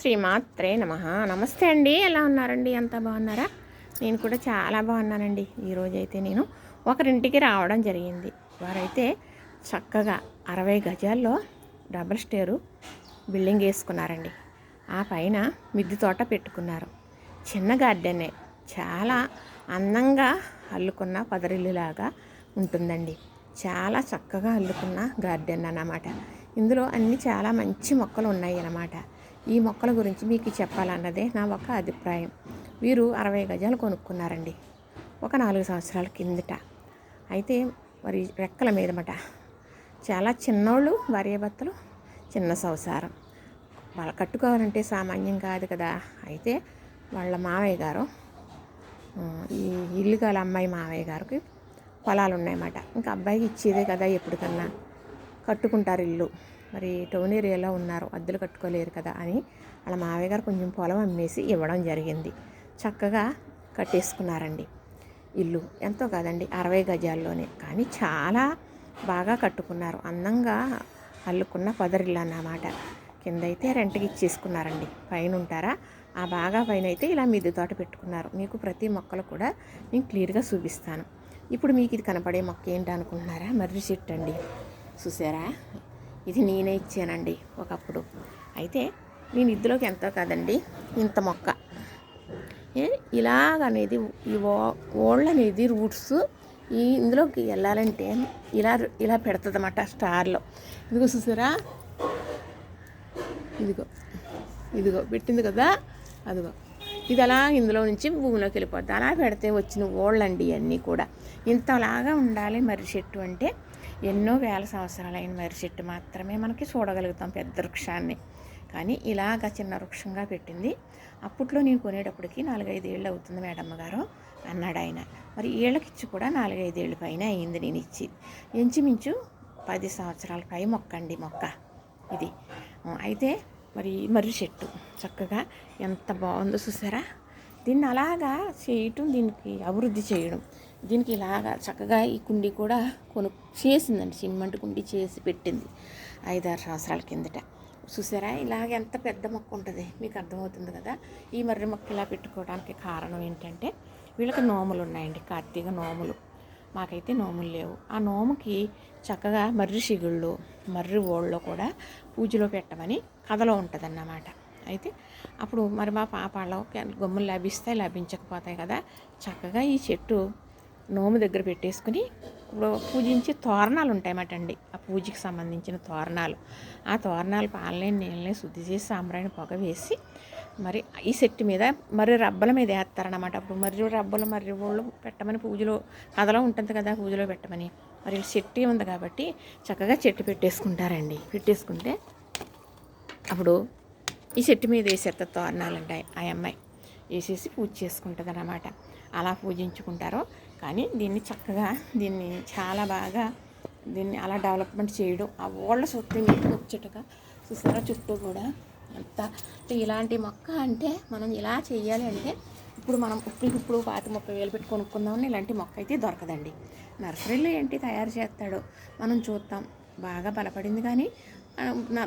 శ్రీమాత్రే నమ. నమస్తే అండి. ఎలా ఉన్నారండి? అంత బాగున్నారా? నేను కూడా చాలా బాగున్నానండి. ఈరోజు అయితే నేను ఒకరింటికి రావడం జరిగింది. వారైతే చక్కగా అరవై గజాల్లో డబల్ స్టేరు బిల్డింగ్ వేసుకున్నారండి. ఆ పైన మిద్దె తోట పెట్టుకున్నారు. చిన్న గార్డెనే. చాలా అందంగా అల్లుకున్న పదరిల్లులాగా ఉంటుందండి. చాలా చక్కగా అల్లుకున్న గార్డెన్ అన్నమాట. ఇందులో అన్ని చాలా మంచి మొక్కలు ఉన్నాయి అన్నమాట ఈ మొక్కల గురించి మీకు చెప్పాలన్నదే నా ఒక అభిప్రాయం. వీరు అరవై గజాలు కొనుక్కున్నారండి. ఒక నాలుగు సంవత్సరాల కిందట. అయితే వారి రెక్కల మీదమట. చాలా చిన్నోళ్ళు భార్యాభర్తలు చిన్న సంసారం. వాళ్ళు కట్టుకోవాలంటే సామాన్యం కాదు కదా. అయితే వాళ్ళ మావయ్య గారు ఈ ఇల్లు గల అమ్మాయి మావయ్య గారికి పొలాలు ఉన్నాయన్నమాట. ఇంకా అబ్బాయికి ఇచ్చేదే కదా ఎప్పటికన్నా. కట్టుకుంటారు ఇల్లు. మరి టౌన్ ఏరియాలో ఉన్నారు అద్దెలు కట్టుకోలేరు కదా అని వాళ్ళ మావయ్య గారు కొంచెం పొలం అమ్మేసి ఇవ్వడం జరిగింది. చక్కగా కట్టేసుకున్నారండి. ఇల్లు ఎంతో కాదండి అరవై గజాల్లోనే. కానీ చాలా బాగా కట్టుకున్నారు. అందంగా అల్లుకున్న పదరిల్లు అన్నమాట కింద అయితే రెంట్కి ఇచ్చేసుకున్నారండి. పైన ఉంటారా ఆ బాగా పైన అయితే ఇలా మిద్దె తోట పెట్టుకున్నారు. మీకు ప్రతి మొక్కలు కూడా నేను క్లియర్గా చూపిస్తాను. ఇప్పుడు మీకు ఇది కనపడే మొక్క ఏంటి అనుకుంటున్నారా మర్రి చెట్టు అండి. చూసారా? ఇది నేనే ఇచ్చానండి ఒకప్పుడు. అయితే నేను ఇందులోకి ఎంతో కాదండి ఇంత మొక్క. ఇలాగనేది ఈ ఓ- అనేది రూట్స్ ఈ ఇందులోకి వెళ్ళాలంటే ఇలా ఇలా పెడుతుంది అన్నమాట స్టార్లో. ఇదిగో చూసారా? ఇదిగో ఇదిగో పెట్టింది కదా? అదిగో. ఇది అలా ఇందులో నుంచి భూమిలోకి వెళ్ళిపోద్ది. అలా పెడితే వచ్చిన ఓళ్ళండి ఇవన్నీ కూడా. ఇంతలాగా ఉండాలి మర్రి చెట్టు అంటే ఎన్నో వేల సంవత్సరాలైన మర్రి చెట్టు మాత్రమే మనకి చూడగలుగుతాం పెద్ద వృక్షాన్ని. కానీ ఇలాగ చిన్న వృక్షంగా పెట్టింది. అప్పట్లో నేను కొనేటప్పటికి నాలుగైదు ఏళ్ళు అవుతుంది మేడమ్మ గారు అన్నాడు ఆయన. మరి ఏళ్ళకిచ్చి కూడా నాలుగైదేళ్ళ పైన అయింది నేను ఇచ్చి ఇంచుమించు పది సంవత్సరాల పై మొక్క అండి మొక్క ఇది. అయితే మరి మర్రి చెట్టు చక్కగా ఎంత బాగుందో చూసారా? దీన్ని అలాగా చేయటం దీనికి అభివృద్ధి చేయడం. దీనికి ఇలాగా చక్కగా ఈ కుండీ కూడా కొను చేసిందండి. సిమెంట్ కుండీ చేసి పెట్టింది ఐదారు సంవత్సరాల కిందట. చూసారా? ఇలాగ ఎంత పెద్ద మొక్క ఉంటుంది? మీకు అర్థమవుతుంది కదా? ఈ మర్రి మొక్క ఇలా పెట్టుకోవడానికి కారణం ఏంటంటే వీళ్ళకి నోములు ఉన్నాయండి. కార్తీక నోములు. మాకైతే నోములు లేవు. ఆ నోముకి చక్కగా మర్రి సిగుళ్ళు మర్రి ఓళ్ళలో కూడా పూజలో పెట్టమని కథలో ఉంటుందన్నమాట. అయితే అప్పుడు మరి మా పాపాలో గమ్ములు లభిస్తాయి లభించకపోతాయి కదా? చక్కగా ఈ చెట్టు నోము దగ్గర పెట్టేసుకుని ఇప్పుడు పూజించి తోరణాలు ఉంటాయన్నమాట అండి. ఆ పూజకి సంబంధించిన తోరణాలు. ఆ తోరణాలు పాలనే నీళ్ళని శుద్ధి చేసి సాంబ్రాణి పొగ వేసి మరి ఈ చెట్టు మీద మరి రబ్బల మీద వేస్తారనమాట అప్పుడు మరి రబ్బలు మరి వాళ్ళు పెట్టమని పూజలో కథలో ఉంటుంది కదా పూజలో పెట్టమని. మరి చెట్టు ఉంది కాబట్టి చక్కగా చెట్టు పెట్టేసుకుంటారండి. పెట్టేసుకుంటే అప్పుడు ఈ చెట్టు మీద వేసేత్త తోరణాలు ఉంటాయి. ఆ అమ్మాయి వేసేసి పూజ చేసుకుంటుంది అన్నమాట అలా పూజించుకుంటారు. కానీ దీన్ని చక్కగా దీన్ని చాలా బాగా దీన్ని అలా డెవలప్మెంట్ చేయడం ఆ ఓళ్ళ సొత్తు మీకు వచ్చేటగా చూసారా? చుట్టూ కూడా అంత ఇలాంటి మొక్క అంటే మనం ఇలా చేయాలి అంటే ఇప్పుడు మనం ఇప్పుడు ఇప్పుడు పాతి ముప్పై వేలు పెట్టి కొనుక్కుందామని ఇలాంటి మొక్క అయితే దొరకదండి. నర్సరీలో ఏంటి తయారు చేస్తాడో మనం చూస్తాం బాగా బలపడింది కానీ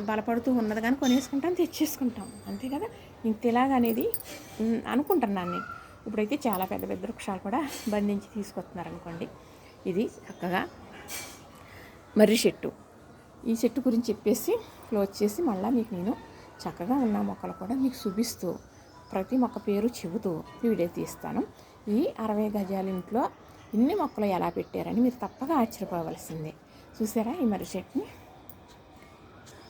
బలపడుతూ ఉన్నది కానీ కొనేసుకుంటాం తెచ్చేసుకుంటాం. అంతే కదా? ఇంత అనేది అనుకుంటున్నాను నేను. ఇప్పుడైతే చాలా పెద్ద పెద్ద వృక్షాలు కూడా బంధించి తీసుకొస్తున్నారు అనుకోండి ఇది చక్కగా మర్రి చెట్టు. ఈ చెట్టు గురించి చెప్పేసి క్లోజ్ చేసి మళ్ళీ మీకు నేను చక్కగా ఉన్న మొక్కలు కూడా మీకు చూపిస్తూ ప్రతి మొక్క పేరు చెబుతూ వీడియో తీస్తాను. ఈ అరవై గజాల ఇంట్లో ఇన్ని మొక్కలు ఎలా పెట్టారని మీరు తప్పగా ఆశ్చర్యపోవలసిందే. చూసారా ఈ మర్రి చెట్టుని?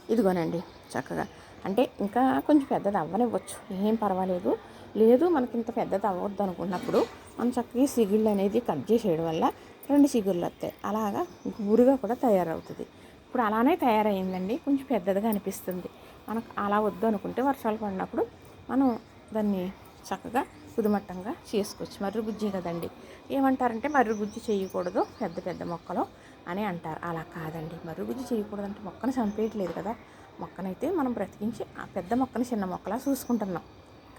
ఇదిగోనండి చక్కగా. అంటే ఇంకా కొంచెం పెద్దది అవ్వనివ్వచ్చు. ఏం పర్వాలేదు. లేదు మనకి ఇంత పెద్దది అవ్వద్దు అనుకున్నప్పుడు మనం చక్కగా సిగుళ్ళు అనేది కట్ చేసేయడం వల్ల రెండు సిగుళ్ళు వస్తాయి. అలాగా గుబురుగా కూడా తయారవుతుంది. ఇప్పుడు అలానే తయారైందండి కొంచెం పెద్దదిగా అనిపిస్తుంది. మనకు అలా వద్దు అనుకుంటే వర్షాలు పడినప్పుడు మనం దాన్ని చక్కగా కుదిమట్టంగా చేసుకోవచ్చు. మర్రి గుజ్జి కదండి. ఏమంటారంటే మర్రి గుజ్జి చేయకూడదు పెద్ద పెద్ద మొక్కలు అని అంటారు. అలా కాదండి. మర్రి గుజ్జి చేయకూడదు అంటే మొక్కను చంపేయట్లేదు కదా. మొక్కనైతే మనం బ్రతికించి ఆ పెద్ద మొక్కని చిన్న మొక్కలా చూసుకుంటున్నాం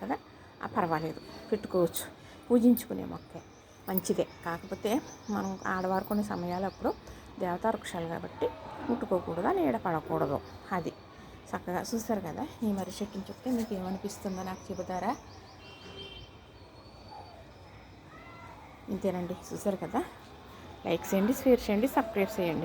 కదా. పర్వాలేదు. పెట్టుకోవచ్చు. పూజించుకునే మొక్కే. మంచిదే. కాకపోతే మనం ఆడవారు కొన్ని సమయాలు అప్పుడు దేవతా వృక్షాలు కాబట్టి ముట్టుకోకూడదు నీడ పడకూడదు అది. చక్కగా చూస్తారు కదా? ఈ మర్రి చెట్టుని చెప్తే మీకు ఏమనిపిస్తుందో నాకు చెబుతారా? ఇంతేనండి. చూసారు కదా? లైక్ చేయండి షేర్ చేయండి సబ్స్క్రైబ్ చేయండి.